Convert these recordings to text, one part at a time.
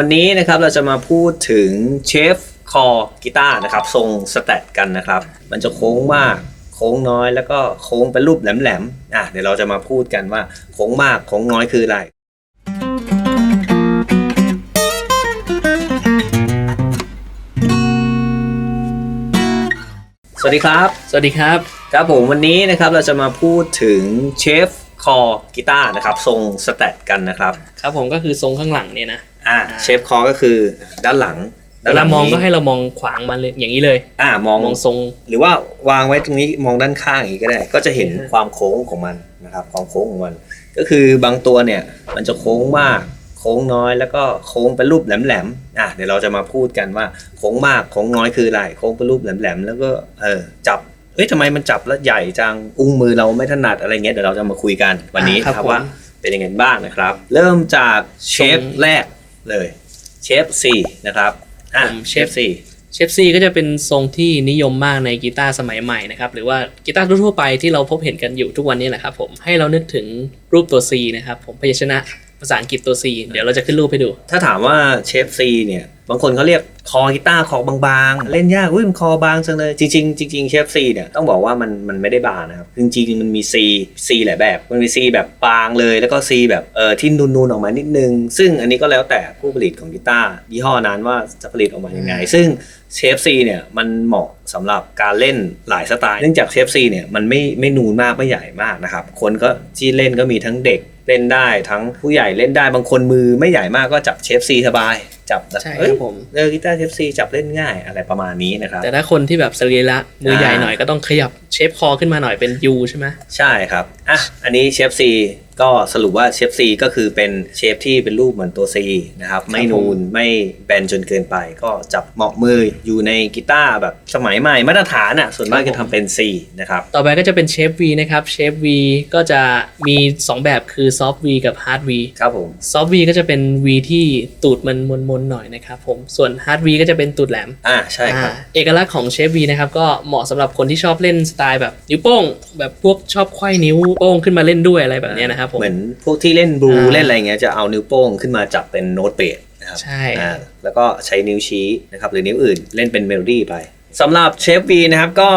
วันนี้นะครับเราจะมาพูดถึงเชฟคอกีตาร์นะครับทรงสแตทกันนะครับ มันจะโค้งมากโค้งน้อยแล้วก็โค้งเป็นรูปแหลมๆอะเดี๋ยวเราจะมาพูดกันว่าโค้งมากโค้งน้อยคืออะไร สวัสดีครับ สวัสดีครับ ครับผมวันนี้นะครับเราจะมาพูดถึงเชฟคอกีตาร์นะครับทรงสแตทกันนะครับ ครับผมก็คือทรงข้างหลังเนี่ยนะ อ่าเชฟคอก็คือด้านหลังเวลามองก็นี้ให้เรามองขวางมันเลยอย่างนี้เลย อ่ามองมองทรง หรือว่าวางไว้ตรงนี้มองด้านข้างอย่างนี้ก็ได้ ก็จะเห็นอือฮึความโค้งของมันนะครับความโค้งของมัน ก็คือบางตัวเนี่ยมันจะโค้งมากโค้งน้อยแล้วก็โค้งเป็นรูปแหลมๆอะเดี๋ยวเราจะมาพูดกันว่าโค้งมากโค้งน้อยคืออะไรโค้งเป็นรูปแหลมๆแล้วก็เออจับเฮ้ยทำไมมันจับแล้วใหญ่จังอุ้งมือเราไม่ถนัดอะไรเงี้ยเดี๋ยวเราจะมาคุยกันวันนี้อ่าครับครับผมว่าเป็นยังไงบ้างนะครับ เริ่มจากเชฟทรงแรก เลยเชฟ C นะครับอะผมเชเชฟฟ C เชฟซีก็จะเป็นทรงที่นิยมมากในกีตาร์สมัยใหม่นะครับ หรือว่ากีตาร์ทั่วๆไปที่เราพบเห็นกันอยู่ทุกวันนี้แหละครับผมให้เรานึกถึงรูปตัว C นะครับผมพยัญชนะภาษาอังกฤษตัว C เดี๋ยวเราจะขึ้นรูปให้ดู ถ้าถามว่าเชฟซีเนี่ย บางคนเขาเรียกคอกีตาร์คอบางๆ เล่นยากอุ้ยมันคอบางจังเลย จริงๆจริงๆเชฟซีเนี่ยต้องบอกว่ามันมันไม่ได้บางนะครับ จริงๆมันมีซีซีหลายแบบ มันมีซีแบบบางเลยแล้วก็ซีแบบเออที่นูนๆออกมานิดนึง ซึ่งอันนี้ก็แล้วแต่ผู้ผลิตของกีตาร์ยี่ห้อนั้นว่าจะผลิตออกมายังไง ซึ่งเชฟซีเนี่ยมันเหมาะสำหรับการเล่นหลายสไตล์เนื่องจากเชฟซีเนี่ยมันไม่ไม่นูนมากไม่ใหญ่มากนะครับคนก็ที่เล่นก็มีทั้งเด็ก เล่นได้ทั้งผู้ใหญ่เล่นได้บางคนมือไม่ใหญ่มากก็จับเชฟซีสบาย จับแบบใช่เอ้ยครับผม เออกีตาร์เชฟซีจับเล่นง่ายอะไรประมาณนี้นะครับ แต่ถ้าคนที่แบบสรีระมือใหญ่อ่าหน่อยก็ต้องขยับเชฟคอขึ้นมาหน่อยเป็น U ใช่ไหมใช่ครับอะอันนี้เชฟซี ก็สรุปว่าเชฟซีก็คือเป็นเชฟที่เป็นรูปเหมือนตัว C นะครับ ไม่นูนไม่แบนจนเกินไป ก็จับเหมาะมืออยู่ในกีตาร์แบบสมัยใหม่มาตรฐานอะส่วนมากจะทำเป็น C นะครับ ต่อไปก็จะเป็นเชฟ V นะครับเชฟ V ก็จะมี 2 แบบคือซอฟต์ V กับ Hard V ครับผมซอฟต์ V ก็จะเป็น V ที่ตูดมันมนๆหน่อยนะครับผมส่วน Hard V ก็จะเป็นตูดแหลมอ่าใช่ครับอ่าเอกลักษณ์ของเชฟ V นะครับก็เหมาะสำหรับคนที่ชอบเล่นสไตล์แบบนิ้วโป้งแบบพวกชอบไขว้นิ้วโป้งขึ้นมาเล่นด้วยอะไรแบบเนี้ยนะครับผมเหมือนพวกที่เล่นบลูอ่าเล่นอะไรเงี้ยจะเอานิ้วโป้งขึ้นมาจับเป็นโน้ตเบสนะครับใช่อ่าแล้วก็ใช้นิ้วชี้นะครับหรือนิ้วอื่นเล่นเป็นเมโลดี้ไปสำหรับเชฟวีนะครับก็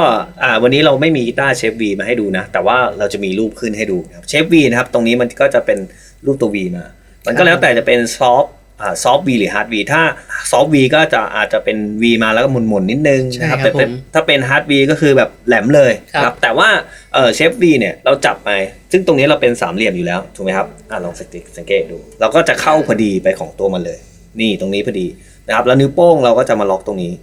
อ่าวันนี้เราไม่มีกีตาร์เชฟวีมาให้ดูนะ แต่ว่าเราจะมีรูปขึ้นให้ดูนะครับเชฟวีนะครับตรงนี้มันก็จะเป็นรูปตัว V มา มันก็แล้วแต่จะเป็นซอฟอ่า ซอฟวีหรือฮาร์ดวีถ้าซอฟวีก็จะอาจจะเป็น V มาแล้วก็หมุนๆนิดนึงนะครับใช่ครับแต่เป็นผมถ้าเป็นฮาร์ดวีก็คือแบบแหลมเลยครับแต่ว่าเออเชฟวีเนี่ยเราจับไปซึ่งตรงนี้เราเป็นสามเหลี่ยมอยู่แล้วถูกไหมครับอะลองสังเกตสังเกตดู เราก็จะเข้าพอดีไปของตัวมันเลย นี่ตรงนี้พอดีนะครับแล้วนิ้วโป้งเราก็จะมาล็อกตรงนี้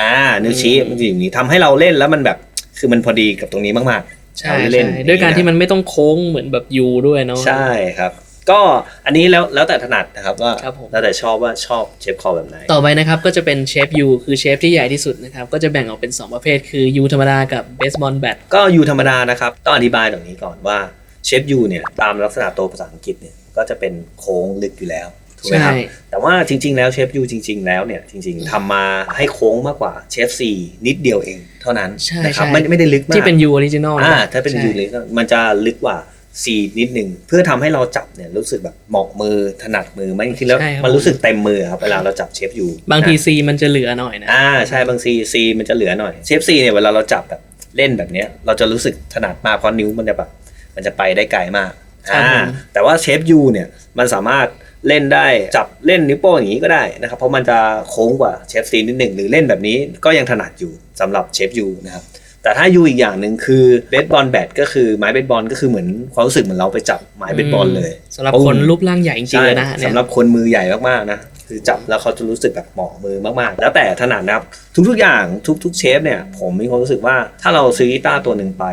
อ่านิ้วชี้มันจะอยู่อย่างนี้ทำให้เราเล่นแล้วมันแบบคือมันพอดีกับตรงนี้มากๆใช่เราใช่เล่นด้วยการที่มันไม่ต้องโค้งเหมือนแบบ U ด้วยเนาะใช่ครับ ก็อันนี้แล้วแล้วแต่ถนัดนะครับว่าครับผม แล้วแต่ชอบว่าชอบเชฟคอแบบไหน ต่อไปนะครับก็จะเป็นเชฟ U คือเชฟที่ใหญ่ที่สุดนะครับก็จะแบ่งออกเป็น 2 ประเภทคือ U ธรรมดากับเบสบอลแบตก็ยูธรรมดานะครับ ต้องอธิบายตรงนี้ก่อนว่าเชฟยูเนี่ยตามลักษณะตัวภาษาอังกฤษเนี่ยก็จะเป็นโค้งลึกอยู่แล้วถูกไหมครับใช่แต่ว่าจริง ๆ แล้วเชฟยูจริง ๆ แล้วเนี่ยจริง ๆทำมาให้โค้งมากกว่าเชฟซีนิดเดียวเอง เท่านั้นใช่นะครับใช่ ไม่ไม่ได้ลึกมากที่เป็น U original อ่านะถ้าเป็นใช่ยูเลยมันจะลึกกว่า ซีนิดหนึ่งเพื่อทำให้เราจับเนี่ยรู้สึกแบบเหมาะมือถนัดมือไม่จริงๆแล้วใช่ครับมันรู้สึกเต็มมือครับเวลาเราจับเชฟยูบางที C มันจะเหลือหน่อยนะอ่าใช่บางซีซีมันจะเหลือหน่อยเชฟซีเนี่ยเวลาเราจับแบบเล่นแบบเนี้ยเราจะรู้สึกถนัดมากเพราะนิ้วมันจะแบบมันจะไปได้ไกลมากครับอ่าผมแต่ว่าเชฟยูเนี่ยมันสามารถเล่นได้จับเล่นนิ้วโป้งอย่างนี้ก็ได้นะครับเพราะมันจะโค้งกว่าเชฟซีนิดหนึ่งหรือเล่นแบบนี้ก็ยังถนัดอยู่สำหรับเชฟยูนะครับ แต่ถ้ายูอีกอย่างหนึ่งคือเบสบอลแบดก็คือไม้เบสบอลก็คือเหมือนความรู้สึกเหมือนเราไปจับไม้เบสบอลเลยสำหรับคนรูปร่างใหญ่จริงใช่ๆเลยนะฮะเนี่ยสำหรับคนมือใหญ่มากๆนะคือจับแล้วเขาจะรู้สึกแบบเหมาะมือมากๆ แล้วแต่ถนัดนะครับทุกๆอย่างทุกๆเชฟเนี่ยผมมีความรู้สึกว่าถ้าเราซื้อกีตาร์ตัวหนึ่งไป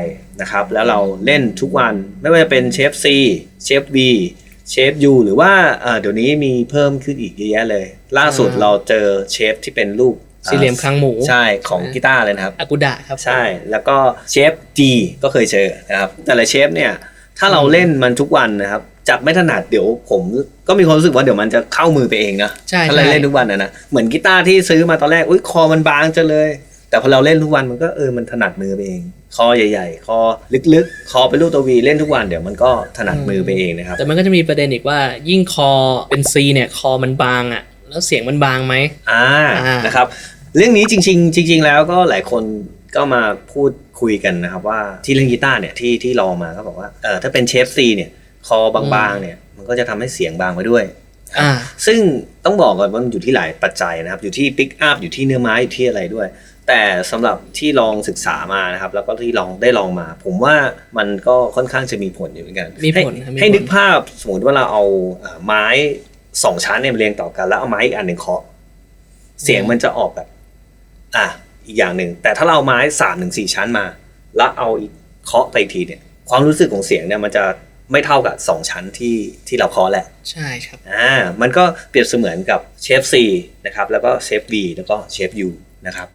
นะครับแล้วเราเล่นทุกวันไม่ว่าจะเป็นเชฟ C เชฟ B เชฟ U หรือว่าเอ่อเดี๋ยวนี้มีเพิ่มขึ้นอีกเยอะแยะเลย ล่าสุดอ่าเราเจอเชฟที่เป็นรูป สี่เหลี่ยมคางหมูใช่ของกีตาร์เลยนะครับอากุดะครับใช่แล้วก็เชฟ D ก็เคยเจอนะครับแต่ละเชฟเนี่ยถ้าเราเล่นมันทุกวันนะครับจับไม่ถนัดเดี๋ยวผมก็มีความรู้สึกว่าเดี๋ยวมันจะเข้ามือไปเองนะใช่ถ้าเราใช่เล่นทุกวันนะนะเหมือนกีตาร์ที่ซื้อมาตอนแรกอุ้ยคอมันบางจังเลย แต่พอเราเล่นทุกวันมันก็เออมันถนัดมือไปเอง คอใหญ่ๆ คอลึกๆ คอเป็นรูปตัววีเล่นทุกวันเดี๋ยวมันก็ถนัดมือไปเองนะครับแต่มันก็จะมีประเด็นอีกว่ายิ่งคอเป็น C เนี่ยคอมันบางอะแล้วเสียงมันบางไหมอ่าอ่านนะครับ เรื่องนี้จริง ๆ จริง ๆ แล้วก็หลายคนก็มาพูดคุยกันนะครับว่าที่เล่นกีตาร์เนี่ยที่ที่ลองมาก็บอกว่าเออถ้าเป็นเชฟซีเนี่ยคอบางๆเนี่ยมันก็จะทำให้เสียงบางไปด้วยอ่าซึ่งต้องบอกก่อนว่ามันอยู่ที่หลายปัจจัยนะครับ อยู่ที่ปิกอัพอยู่ที่เนื้อไม้อยู่ที่อะไรด้วย แต่สำหรับที่ลองศึกษามานะครับ แล้วก็ที่ลองได้ลองมา ผมว่ามันก็ค่อนข้างจะมีผลอยู่เหมือนกันมีผลให้ครับมีผลให้นึกภาพสมมติว่าเราเอาเอ่อไม้สองชั้นเนี่ยมาเรียงต่อกัน แล้วเอาไม้อีกอันหนึ่งเคาะเสียงมันจะออกแบบ อะอีกอย่างหนึ่งแต่ถ้าเราเอาไม้สามถึงสี่ชั้นมา แล้วเอาอีกเคาะไปอีกทีเนี่ย ความรู้สึกของเสียงเนี่ยมันจะไม่เท่ากับสองชั้นที่ที่เราเคาะแหละใช่ครับอ่ามันก็เปรียบเสมือนกับเชฟ C นะครับแล้วก็เชฟ V แล้วก็เชฟ U นะครับ